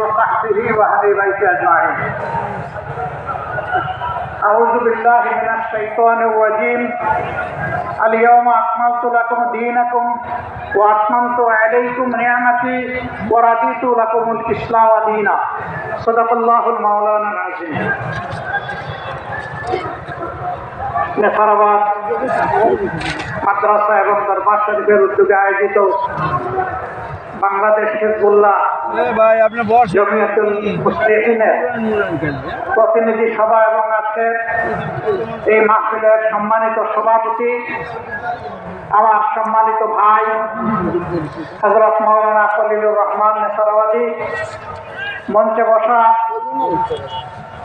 وصحبه وأهل بيته أجمعين أعوذ بالله من الشيطان الرجيم اليوم أكملت لكم دينكم وأتممت عليكم نعمتي ورضيت لكم الإسلام دينا صدق الله المولانا العظيم নেসারাবাদ মাদ্রাসা এবং দরবার শরীফের উদ্যোগে আয়োজিত বাংলাদেশ হেজবুল্লাহ জমিয়তুল প্রতিনিধি সভা এবং আজকের এই মাহফিলের সম্মানিত সভাপতি আমার সম্মানিত ভাই হজরত মৌলানা খলিলুর রহমান নেসারাবাদী মঞ্চে বসা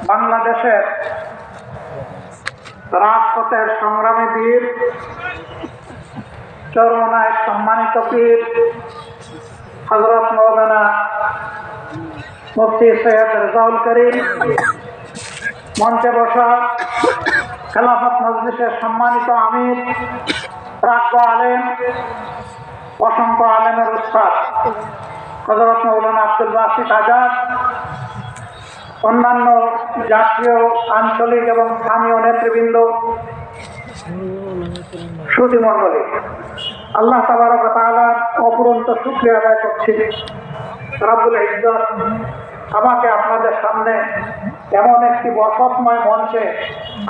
বাংলাদেশের রাজপথের সংগ্রামী বীর চরমনায় সম্মানিত পীর হজরত মৌলানা মুফতি সৈয়দ রেজাউল করিম মঞ্চে বসা খেলাফত মজলিসের সম্মানিত আমির প্রাজ্ঞ আলেম, অসংখ্য আলেমের উস্তাদ হজরত মৌলানা আব্দুল বাসিদ আজাদ, অন্যান্য জাতীয় আঞ্চলিক এবং স্থানীয় নেতৃবৃন্দ শ্রুতিমণ্ডলী আল্লাহ অপুরন্ত শুক্রিয়া আদায় করছি। আমাকে আপনাদের সামনে এমন একটি বরকতময় মঞ্চে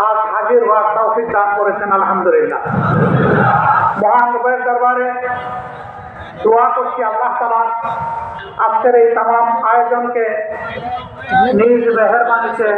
আজ হাজির হওয়ার তৌফিক দান করেছেন, আলহামদুলিল্লাহ। মহান রবের দরবারে দোয়া করছি আল্লাহ তালা আজকের এই তাম আয়োজনকে নিজ মেহরবানিতে